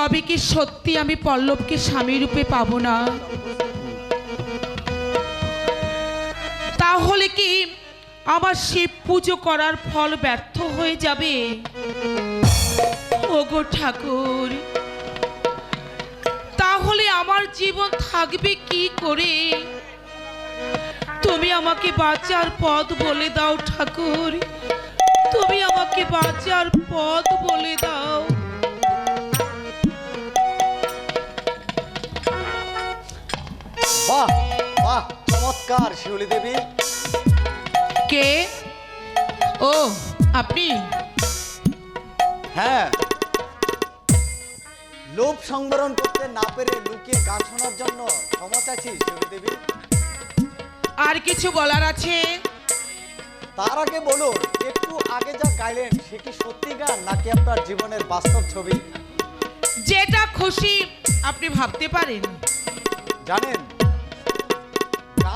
তবে কি সত্যি আমি পল্লবকে স্বামী রূপে পাবো না? তাহলে কি আমার শিব পুজো করার ফল ব্যর্থ হয়ে যাবে? ওগো ঠাকুর, তাহলে আমার জীবন থাকবে কি করে? তুমি আমাকে বাঁচার পথ বলে দাও ঠাকুর। তুমি আমাকে বাঁচার পথ বলে দাও। বাহ বাহ চমৎকার শিউলি দেবী। কে? ও আপনি? হ্যাঁ। লোভ সংবরণ করতে না পেরে লুকিয়ে গান শোনার জন্য ক্ষমা চাইছি শিউলি দেবী। আর কিছু বলার আছে? তার আগে বলুন একটু আগে যা গাইলেন সে কি সত্যি গান নাকি আপনার জীবনের বাস্তব ছবি? যেটা খুশি আপনি ভাবতে পারেন। জানেন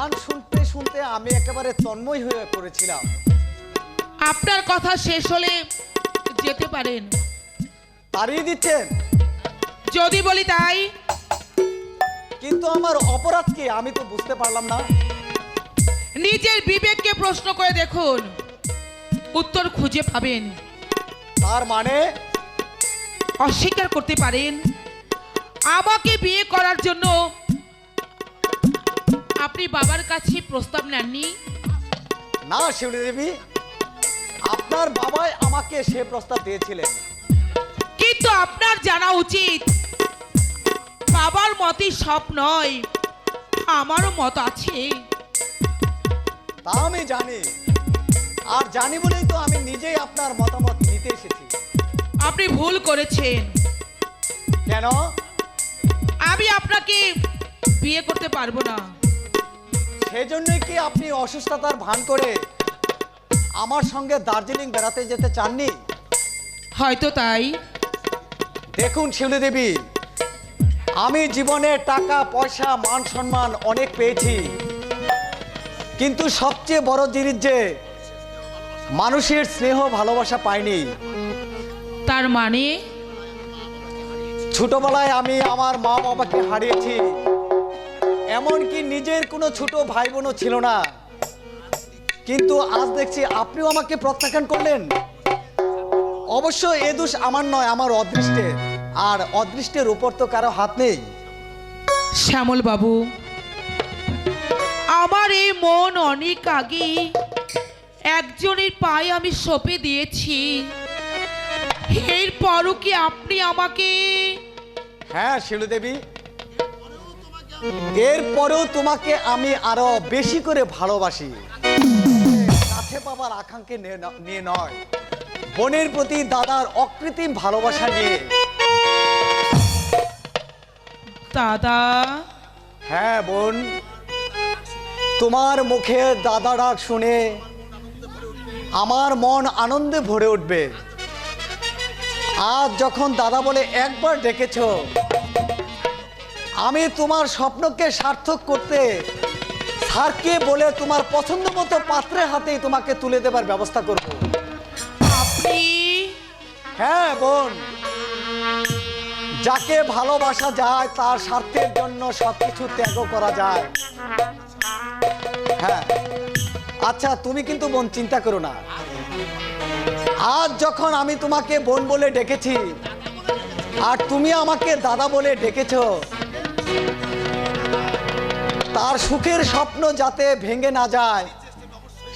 গান শুনতে শুনতে আমি একেবারে তন্ময় হয়ে পড়েছিলাম। আপনার কথা শেষ হলে যেতে পারেন। তাড়িয়ে দিচ্ছেন? যদি বলি তাই। কিন্তু আমার অপরাধ কি আমি তো বুঝতে পারলাম না। নিজের বিবেককে প্রশ্ন করে দেখুন। উত্তর খুঁজে পাবেন। তার মানে? অস্বীকার করতে পারেন। আমাকে বিয়ে করার জন্য কাছে প্রস্তাব নেননি। না শিউলি দেবী আপনার বাবাই আমাকে সে প্রস্তাব দিয়েছিলেন। কিন্তু আপনার জানা উচিত বাবার মতই সব নয় আমারও মত আছে। তা আমি জানি আর জানি বলেই তো আমি নিজেই আপনার মতামত নিতে এসেছি। আপনি ভুল করেছেন। কেন? আমি আপনাকে বিয়ে করতে পারব না। সেজন্যই কি আপনি অসুস্থতার ভান করে আমার সঙ্গে দার্জিলিং বেড়াতে যেতে চাননি? হয়তো তাই। দেখুন শিউলি দেবী আমি জীবনে টাকা পয়সা মান সম্মান অনেক পেয়েছি। কিন্তু সবচেয়ে বড় জিনিস যে মানুষের স্নেহ ভালোবাসা পাইনি। তার মানে? ছোটবেলায় আমি আমার মা বাবাকে হারিয়েছি। এমনকি নিজের কোনো ছোট ভাই বোনও ছিল না। কিন্তু আজ দেখছি আপনিও আমাকে প্রত্যাখ্যান করলেন। অবশ্য এ দোষ আমার নয় আমার অদৃষ্টের। আর অদৃষ্টের উপর তো কারও হাত নেই। শ্যামল বাবু আমার এই মন অনেক আগে একজনের পায়ে আমি সঁপে দিয়েছি। এরপরও কি আপনি আমাকে হ্যাঁ শিলু দেবী এরপরেও তোমাকে আমি আরও বেশি করে ভালোবাসি। কাছে পাবার আকাঙ্ক্ষে নিয়ে নিয়ে নয়। বোনের প্রতি দাদার অকৃত্রিম ভালোবাসা নিয়ে। দাদা। হ্যাঁ বোন। তোমার মুখে দাদা ডাক শুনে আমার মন আনন্দে ভরে উঠবে। আজ যখন দাদা বলে একবার ডেকেছ আমি তোমার স্বপ্নকে সার্থক করতে স্যারকে বলে তোমার পছন্দ মতো পাত্রের হাতেই তোমাকে তুলে দেবার ব্যবস্থা করব। আপনি? হ্যাঁ বোন। যাকে ভালোবাসা যায় তার স্বার্থের জন্য সবকিছু ত্যাগ করা যায়। হ্যাঁ। আচ্ছা তুমি কিন্তু বোন চিন্তা করো না। আজ যখন আমি তোমাকে বোন বলে ডেকেছি আর তুমি আমাকে দাদা বলে ডেকেছ তার সুখের স্বপ্ন যাতে ভেঙে না যায়,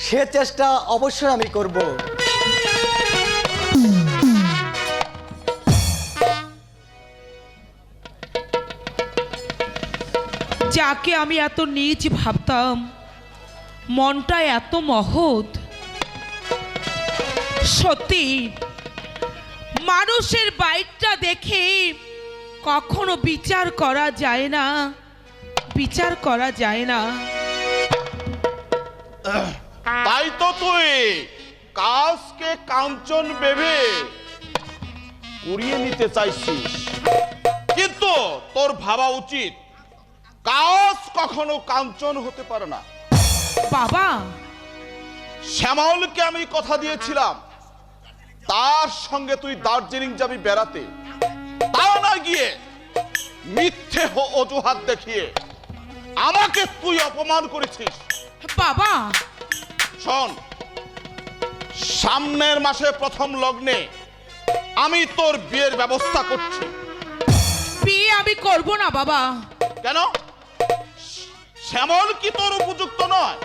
সে চেষ্টা অবশ্যই আমি করব। যাকে আমি এত নিজ ভাবতাম, মনটা এত মহৎ, সত্যি মানুষের বাইকটা দেখে কখনো বিচার করা যায় না। বিচার করা যায় না। তাই তো তুই কাজকে কাঞ্চন ভেবে উড়িয়ে নিতে চাইছিস। কিন্তু তোর ভাবা উচিত কাজ কখনো কাঞ্চন হতে পারে না। বাবা! শ্যামলকে আমি কথা দিয়েছিলাম তার সঙ্গে তুই দার্জিলিং যাবি বেড়াতে। গিয়ে মিথ্যে অজুহাত দেখিয়ে আমাকে তুই অপমান করেছিস। বাবা! শোন সামনের মাসে প্রথম লগ্নে আমি তোর বিয়ের ব্যবস্থা করছি। বিয়ে আমি করব না বাবা। কেন? শ্যামল কি তোর উপযুক্ত নয়?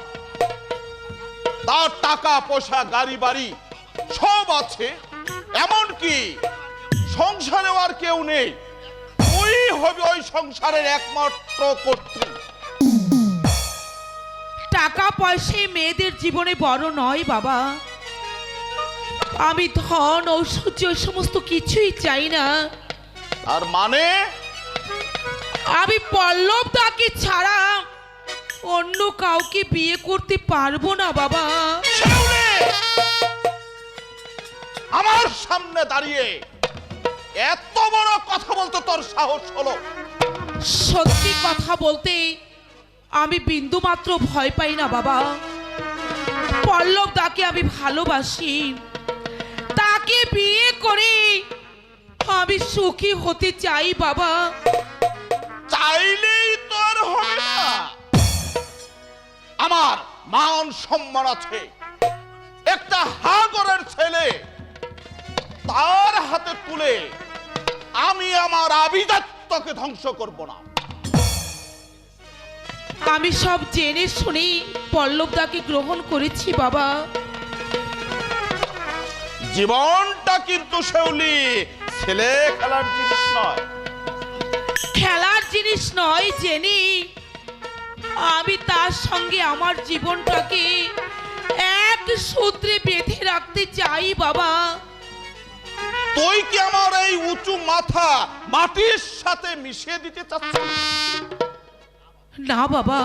তার টাকা পয়সা গাড়ি বাড়ি সব আছে। এমন কি সংসারে আর কেউ নেই। হবে ওই সংসারের একমাত্র কর্ত্রী টাকা পয়সায় মেয়েদের জীবনে বড় নয় বাবা। আমি ধন ঐশ্বর্য সমস্ত কিছুই চাই না। আর মানে? আমি পল্লব তাকে ছাড়া অন্য কাউকে বিয়ে করতে পারব না বাবা। আমার সামনে দাঁড়িয়ে এত বড় কথা বলতে তোর সাহস হলো। সত্যি কথা বলতে আমি বিন্দু মাত্র ভয় পাই না বাবা। পল্লব তাকে আমি ভালোবাসি। তাকে বিয়ে করে আমি সুখী হতে চাই বাবা। চাইলেই তোর হবে না। আমার মান সম্মান আছে। একটা হাগরের ছেলে তার হাতে তুলে আমি আমার আবিদাত্মকে ধ্বংস করব না। আমি সব জেনে শুনে পল্লবদাকে গ্রহণ করেছি বাবা। জীবনটা কিন্তু শেউলি ছেলে খেলার জিনিস নয়। খেলার জিনিস নয় জেনে আমি তার সঙ্গে আমার জীবনটাকে এক সূত্রে বেঁধে রাখতে চাই বাবা। তুই কি আমার এই উঁচু মাথা মাটির সাথে মিশিয়ে দিতে চাচ্ছিস? না, বাবা।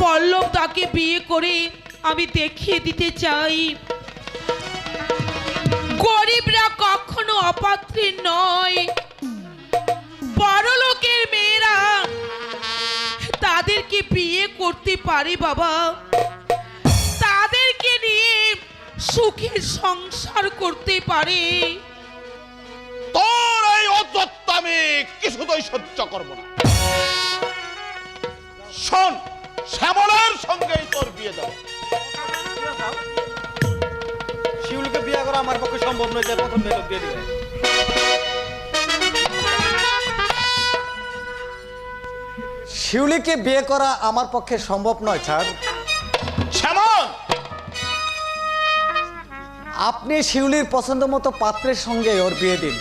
পল্লব তাকে বিয়ে করে আমি দেখিয়ে দিতে চাই। গরিবরা কখনো অপাত্রী নয়। বড়লোকের মেয়েরা তাদেরকে বিয়ে করতে পারে, বাবা। সুখের সংসার করতে পারে। তোর এই অযত্ন আমি কিছুতেই সহ্য করব না। শোন শ্যামলের সঙ্গেই তোর বিয়ে দেব। শিউলিকে বিয়ে করা আমার পক্ষে সম্ভব নয় যে প্রথম বেতন দিয়ে দিবে। শিউলিকে বিয়ে করা আমার পক্ষে সম্ভব নয় স্যার আপনি শিউলির পছন্দ মতো পাত্রের সঙ্গে ওর বিয়ে দিন।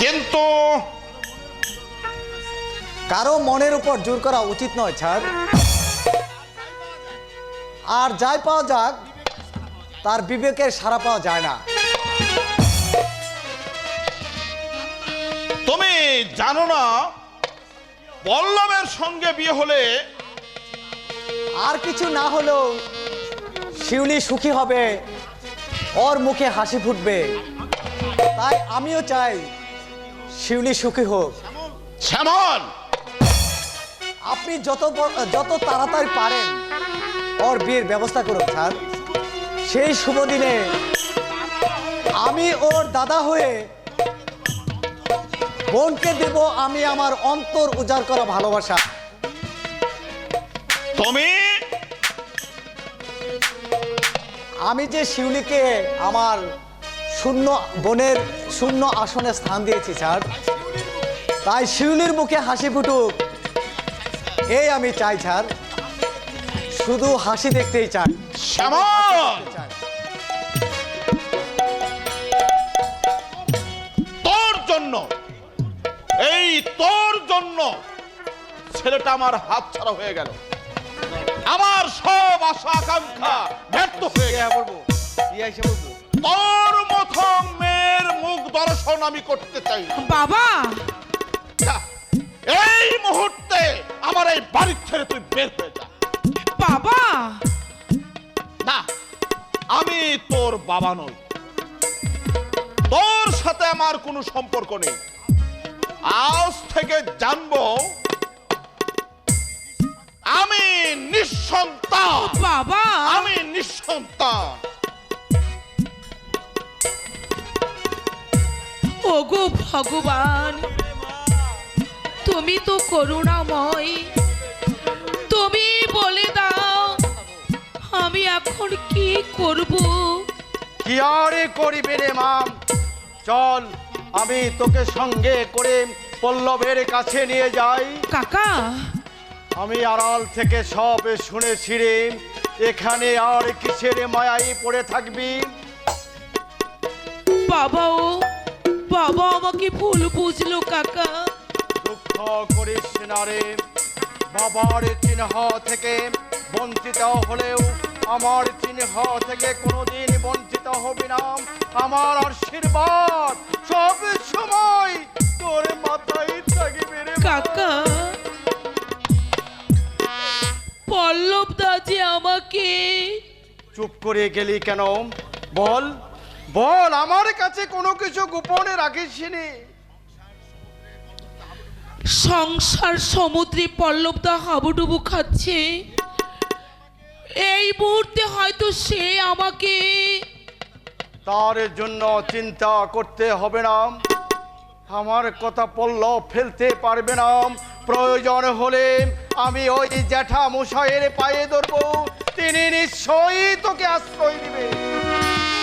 কিন্তু কারও মনের উপর জোর করা উচিত নয় স্যার আর যাই পাওয়া যাক তার বিবেকের সারা পাওয়া যায় না। তুমি জানো না পল্লবের সঙ্গে বিয়ে হলে আর কিছু না হলেও শিউলি সুখী হবে। ওর মুখে হাসি ফুটবে। তাই আমিও চাই শিউলি সুখী হোক। শ্যামল! আপনি যত যত তাড়াতাড়ি পারেন ওর বিয়ের ব্যবস্থা করুন স্যার। সেই শুভ দিনে আমি ওর দাদা হয়ে বোনকে দেব আমি আমার অন্তর উজাড় করা ভালোবাসা। তুমি আমি যে শিউলিকে আমার শূন্য বনের শূন্য আসনে স্থান দিয়েছি স্যার তাই শিউলির মুখে হাসি ফুটুক। এই আমি চাই স্যার শুধু হাসি দেখতেই চাই। তোর জন্য এই তোর জন্য ছেলেটা আমার হাত ছাড়া হয়ে গেল। সব আশা আকাঙ্ক্ষা ব্যর্থ হয়ে গেল তোর মতো মেয়ের মুখ দর্শন আমি করতে চাই না। বাবা! এই মুহূর্তে আমার এই বাড়ির ছেড়ে তুই বের হয়ে যা। বাবা! না আমি তোর বাবা নই। তোর সাথে আমার কোনো সম্পর্ক নেই। আজ থেকে জানব নিঃসন্তান। বাবা। আমি নিঃসন্তান। ওগো ভগবান তুমি তো করুণাময়। তুমি বলে দাও আমি এখন কি করব? কি আর করিবে রে মাম? চল আমি তোকে সঙ্গে করে পল্লবের কাছে নিয়ে যাই। কাকা আমি আড়াল থেকে সব শুনেছি রে। এখানে আর কিসের মায়াই পড়ে থাকবি? বাবাও বাবা আমাকে ভুল বুঝলো কাকা। দুঃখ করিস না রে। বাবার চিহ্ন থেকে বঞ্চিত হলেও আমার চিহ্ন থেকে কোনোদিন বঞ্চিত হবি না। আমার আশীর্বাদ সব সময় তোর মাথায় থাকবে রে কাকা পল্লব দা যে আমাকে। চুপ করে গেলি কেন বল বল আমার কাছে কোনো কিছু গোপনে রাখিসনি সংসার সমুদ্রে পল্লব দা হাবুডুবু খাচ্ছে। এই মুহূর্তে হয়তো সে আমাকে। তার জন্য চিন্তা করতে হবে না আমার কথা পল্ল ফেলতে পারবে না প্রয়োজন হলে আমি ওই জ্যাঠা মশাইয়ের পায়ে ধরবো তিনি নিশ্চয়ই তোকে আশ্রয় দিবে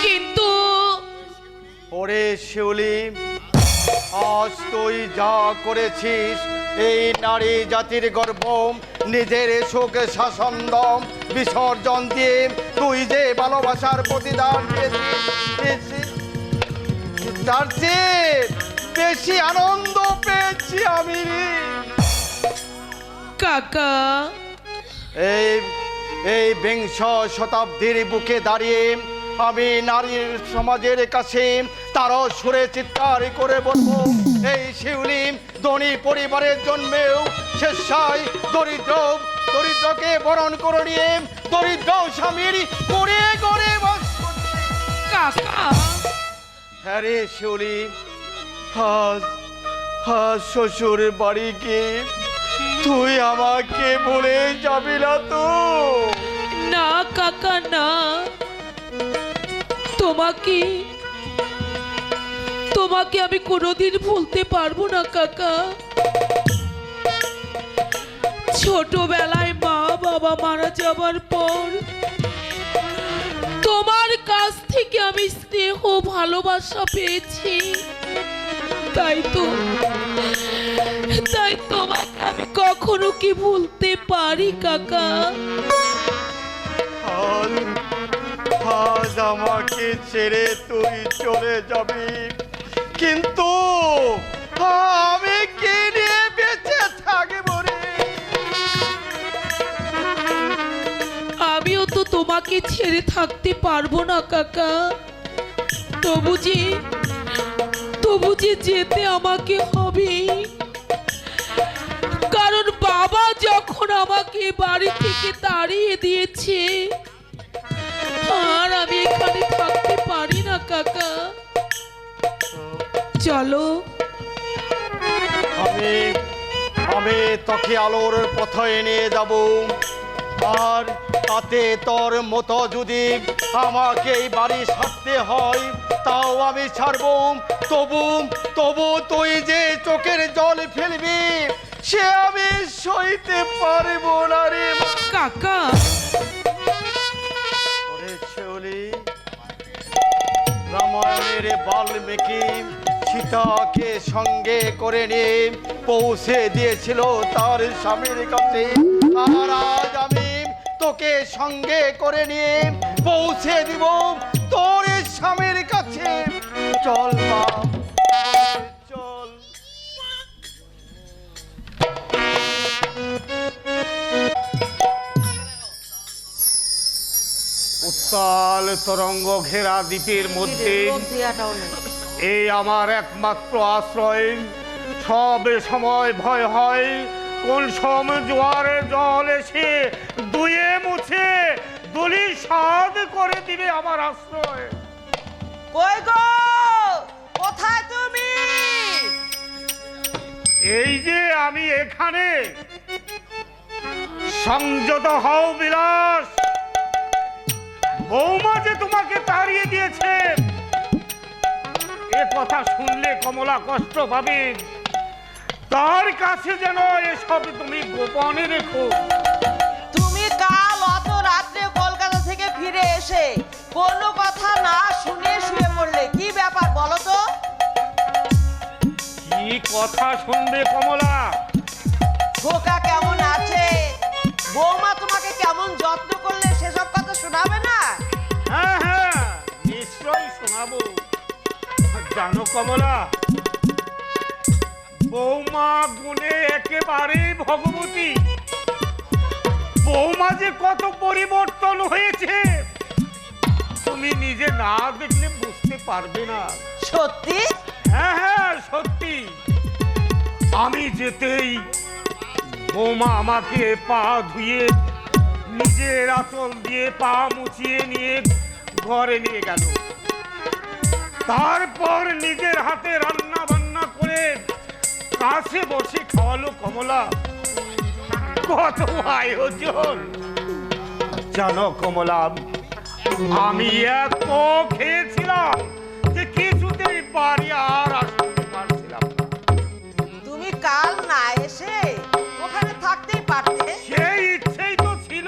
কিন্তু ওরে শিউলি আজ তুই যা করেছিস এই নারী জাতির গর্ব নিজের সুখ শাসন দম বিসর্জন দিয়ে তুই যে ভালোবাসার প্রতিদান তার চেয়ে বেশি আনন্দ পেয়েছি আমি। কাকা। এই এই বিংশ শতাব্দীর বুকে দাঁড়িয়ে আমি নারীর সমাজের কাছে তারও সুরে চিৎকার করে বলব এই শিউলি ধনী পরিবারের জন্মেও শেষায় দরিদ্র দরিদ্রকে বরণ করে নিয়ে দরিদ্র স্বামীর করে করে হ্যাঁ রে শিউলি আজ আজ শ্বশুর বাড়ি গিয়ে তুই আমাকে বলে যাবি না তো। না, কাকা, না। তোমাকে তোমাকে আমি কোনোদিন ভুলতে পারব না, কাকা। ছোটবেলায় মা বাবা মারা যাবার পর তোমার কাছ থেকে আমি স্নেহ, ভালোবাসা পেয়েছি। তাই তো, তাই তোমাকে কখনো কি ভুলতে পারি কাকা? আজ আমাকে ছেড়ে তুই চলে যাবি। কিন্তু আমি কি নিয়ে বেঁচে থাকব রে। আমিও তো তোমাকে ছেড়ে থাকতে পারব না কাকা। তবু যে তবু যে যেতে আমাকে হবে কারণ বাবা যখন আমাকে বাড়ি থেকে তাড়িয়ে দিয়েছে, আর আমি এখানে থাকতে পারি না, কাকা। চলো। আমি আমি তোকে আলোর পথে নিয়ে যাব। আর তাতে তোর মতো যদি আমাকে এই বাড়ি ছাড়তে হয়, তাও আমি ছাড়ব। তবু তবু তুই যে চোখের জল ফেলবি সে আমি সইতে পারব না রে কাকা। রামায়ণের বাল্মীকি সীতাকে সঙ্গে করে নিয়ে পৌঁছে দিয়েছিল তার স্বামীর কাছে। আর আজ আমি তোকে সঙ্গে করে নিয়ে পৌঁছে দিব তোর স্বামীর কাছে। চল মা উত্তাল তরঙ্গ ঘেরা দ্বীপের মধ্যে এই আমার একমাত্র আশ্রয়। সব সময় ভয় হয় কোন সম জোয়ারে জল এসে দুয়ে মুছে দলি সাদ করে দিবে আমার আশ্রয়। কই গো? কোথায় তুমি? এই যে আমি এখানে সংযত হও বিলাস। বৌমা যে তোমাকে তাড়িয়ে দিয়েছে। এ কথা শুনলে কমলা কষ্ট পাবে। তার কাছে যেন এসব তুমি গোপনে রেখো। তুমি কাল অত রাত্রে কলকাতা থেকে ফিরে এসে কোনো কথা না শুনে শুয়ে পড়লে কি ব্যাপার বলো তো? কি কথা শুনবে কমলা? খোকা কেমন আছে? বৌমা তোমাকে কেমন যত্ন করলে সেসব কথা শোনাবে? জানো কমলা? বৌমা গুণে একেবারে ভগবতী। বৌমা যে কত পরিবর্তন হয়েছে তুমি নিজে না দেখলে বুঝতে পারবে না। সত্যি? হ্যাঁ হ্যাঁ সত্যি। আমি যেতেই বৌমা আমাকে পা ধুয়ে নিজের আসল দিয়ে পা মুছিয়ে নিয়ে ঘরে নিয়ে গেল। তারপর নিজের হাতে রান্না বান্না করে কাছে বসে খাওয়ালো কমলা। কত আয়োজন। জানো কমলা আমি এত খেয়েছিলাম যে কিছুতেই বাড়ি আর আসতে পারছিলাম তুমি কাল না এসে ওখানে থাকতেই পারতে। সেই ইচ্ছেই তো ছিল।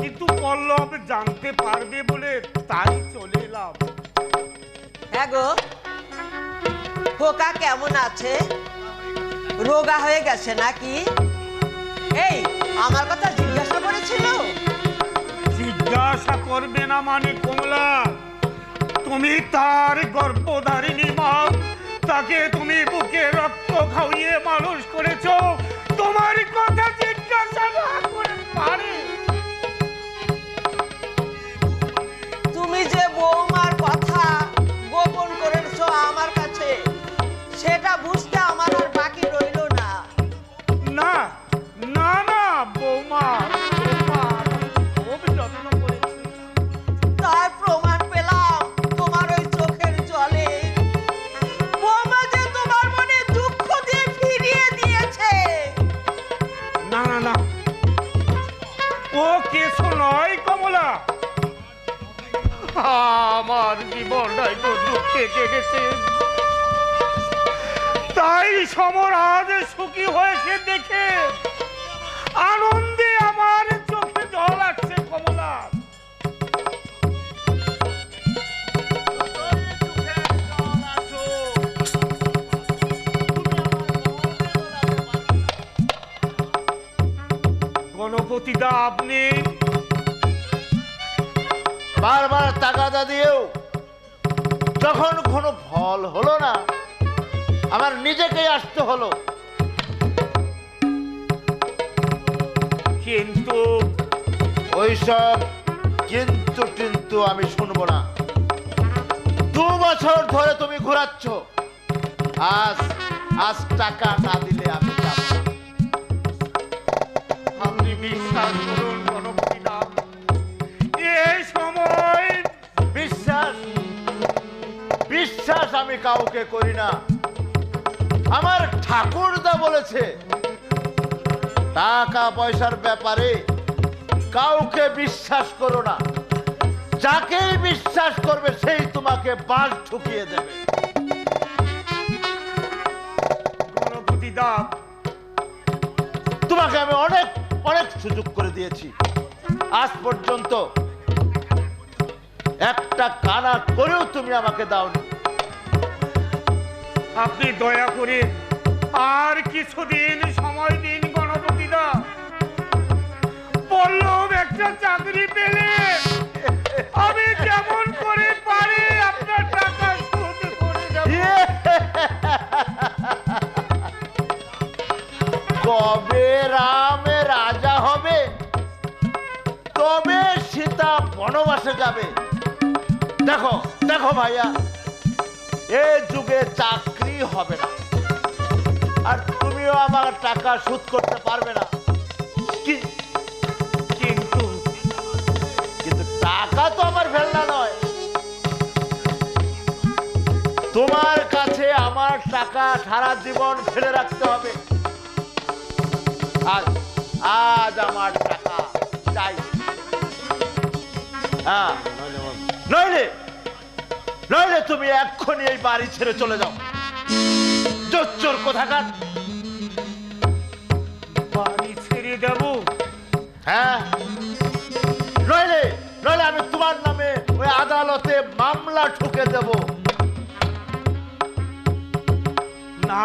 কিন্তু পল্লব জানতে পারবে বলে তাই চলে এলাম। হ্যাঁ খোকা কেমন আছে? রোগা হয়ে গেছে নাকি? এই, আমার কথা জিজ্ঞাসা করেছিল? জিজ্ঞাসা করবে না মানে কমলা। তুমি তার গর্ভধারিণী মা, তাকে তুমি বুকে রক্ত খাওয়িয়ে মানুষ করেছ। দা আপনি। বারবার তাগাদা দিয়েও যখন কোনো ফল হলো না আমার নিজেকেই আসতে হলো। কিন্তু ওইসব কিন্তু কিন্তু আমি শুনব না। দু বছর ধরে তুমি ঘোরাচ্ছ। আজ আজ টাকা না বিশ্বাস করুন এই সময় বিশ্বাস বিশ্বাস আমি কাউকে করি না। আমার ঠাকুরদা বলেছে টাকা পয়সার ব্যাপারে কাউকে বিশ্বাস করো না। যাকেই বিশ্বাস করবে সেই তোমাকে বাস ঢুকিয়ে দেবে। তোমাকে আমি অনেক অনেক সুযোগ করে দিয়েছি। আজ পর্যন্ত একটা কানা করেও তুমি আমাকে দাওনি। আপনি দয়া করে আর কিছুদিন সময় দিন গণপতি দা পল্লব একটা চাকরি পেলে আমি কেমন করে পারি আপনার টাকা শোধ করে দেব? কবে রাম সীতা বনবাসে যাবে। দেখো দেখো ভাইয়া, এ যুগে চাকরি হবে না। আর তুমিও আমার টাকা শোধ করতে পারবে না। কিন্তু কিন্তু টাকা তো আমার ফেলনা নয়। তোমার কাছে আমার টাকা সারা জীবন ফেলে রাখতে হবে। আজ আজ আমার টাকা চাই। হ্যাঁ। নইলে নইলে তুমি এক্ষুনি এই বাড়ি ছেড়ে চলে যাও। জোচ্চোর কোথাকার? বাড়ি ছেড়ে দেবো হ্যাঁ। নইলে নইলে আমি তোমার নামে ওই আদালতে মামলা ঠুকে দেব। না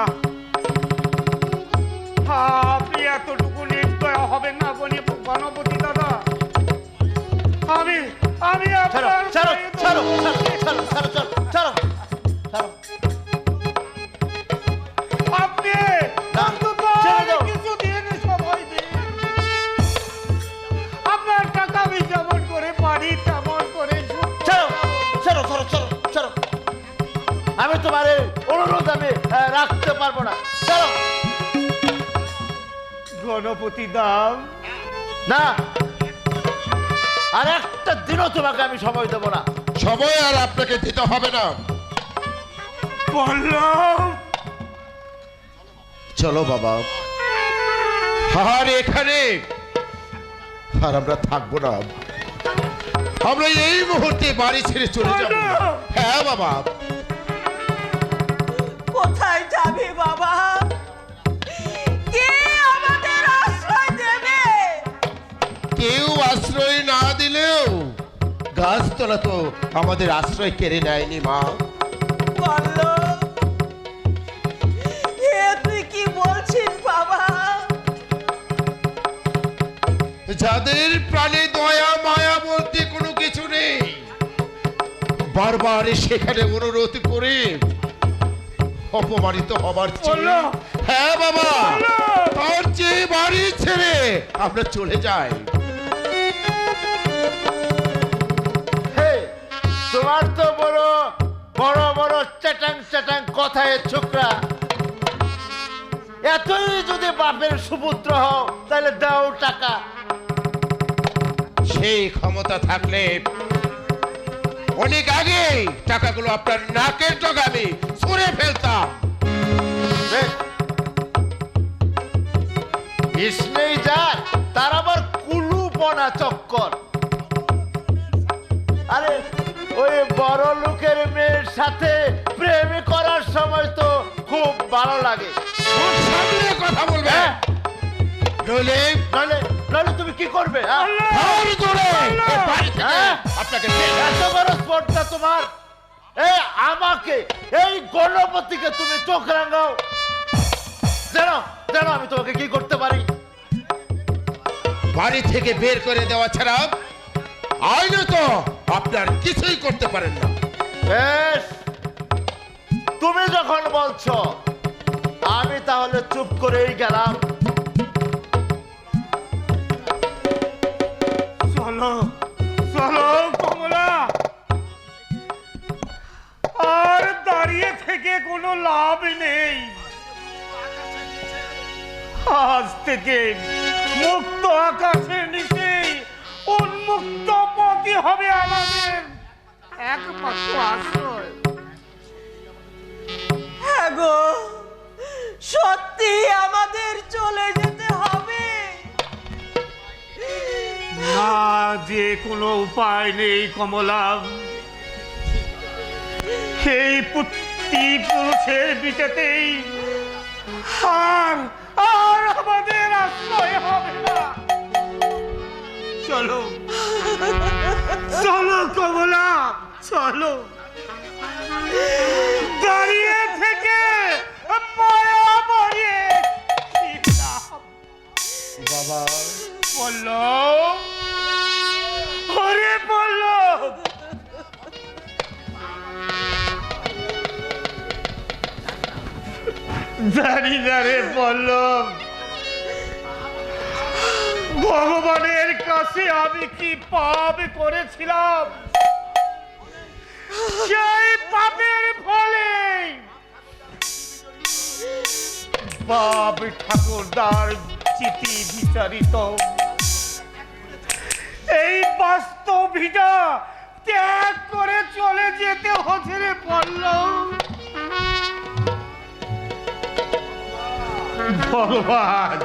ছাড়ো ছাড়ো ছাড়ো ছাড়ো ছাড়ো ছাড়ো ছাড়ো আপনি অন্তত ছেড়ে দাও। কিছু দিন সময় দিন আপনার টাকা আমি যেমন করে পারি তেমন করে ছাড়ো ছাড়ো ছাড়ো ছাড়ো ছাড়ো আমি তোমার অনুরোধ আমি রাখতে পারব না। ছাড়ো গণপতি দাম। না। আর একটা দিনও তোমাকে আমি সময় দেবো না। সময় আর আপনাকে দিতে হবে না। বললাম। চলো বাবা। আর এখানে। আর আমরা থাকব না। আমরা এই মুহূর্তে বাড়ি ছেড়ে চলে যাব। হ্যাঁ বাবা। কোথায় যাবে বাবা? গাছতলা তো আমাদের আশ্রয় কেড়ে নেয়নি মা। তুই কি বলছিস বাবা? যাদের প্রাণে দয়া মায়া বলতে কোনো কিছু নেই বারবার সেখানে অনুরোধ করে অপমানিত হবার চেয়ে হ্যাঁ বাবা। তার চেয়ে বাড়ি ছেড়ে আমরা চলে যাই। তো বড় বড় বড় চাটাং চাটাং কথায় ছোকরা। এতই যদি বাপের সুপুত্র হও তাহলে দাও টাকা। সেই ক্ষমতা থাকলে অনেক আগে টাকাগুলো আপনার নাকের ডগামে সরে ফেলতাম। বেশ। বিষ নেই যার তার আবার কুলু বনা চক্কর। আরে ওই বড় লোকের মেয়ের সাথে প্রেম করার সময় তো খুব ভালো লাগে। কথা বলবে। হ্যাঁ। নইলে নইলে নইলে তুমি কি করবে হ্যাঁ? হ্যাঁ? আপনাকে বের এত বড় স্পর্ধা তোমার। এ আমাকে এই গণপতিকে তুমি চোখ রাঙাও। আমি তোমাকে কি করতে পারি? বাড়ি থেকে বের করে দেওয়া ছাড়া আইনে তো আপনার কিছুই করতে পারেন না। বেশ। তুমি যখন বলছো আমি তাহলে চুপ করেই গেলাম। চলো চলো কমলা। আর দাঁড়িয়ে থেকে কোনো লাভ নেই। আজ থেকে মুক্ত আকাশের নিচে উন্মুক্ত পতি হবে আমাদের। একমাত্র আশ্রয়। হ্যাঁ গো সত্যি আমাদের চলে যেতে হবে। না যে কোনো উপায় নেই কমলা। সেই পুত্তি পুরুষের বিচেতেই আর আর আমাদের আশ্রয় হবে না। চলো। চলো কমলা চলো। দাঁড়িয়ে থেকে? বাবা পল্লব ওরে পল্লব। দাঁড়ি দাঁড়ে পল্লব। ভগবানের কাছে আমি কি পাপ করেছিলাম? সেই পাপের ফলে বাপ ঠাকুরদার চিঠি বিচারিত এই বাস্তবিটা ত্যাগ করে চলে যেতে হচ্ছে পড়ল ভগবান।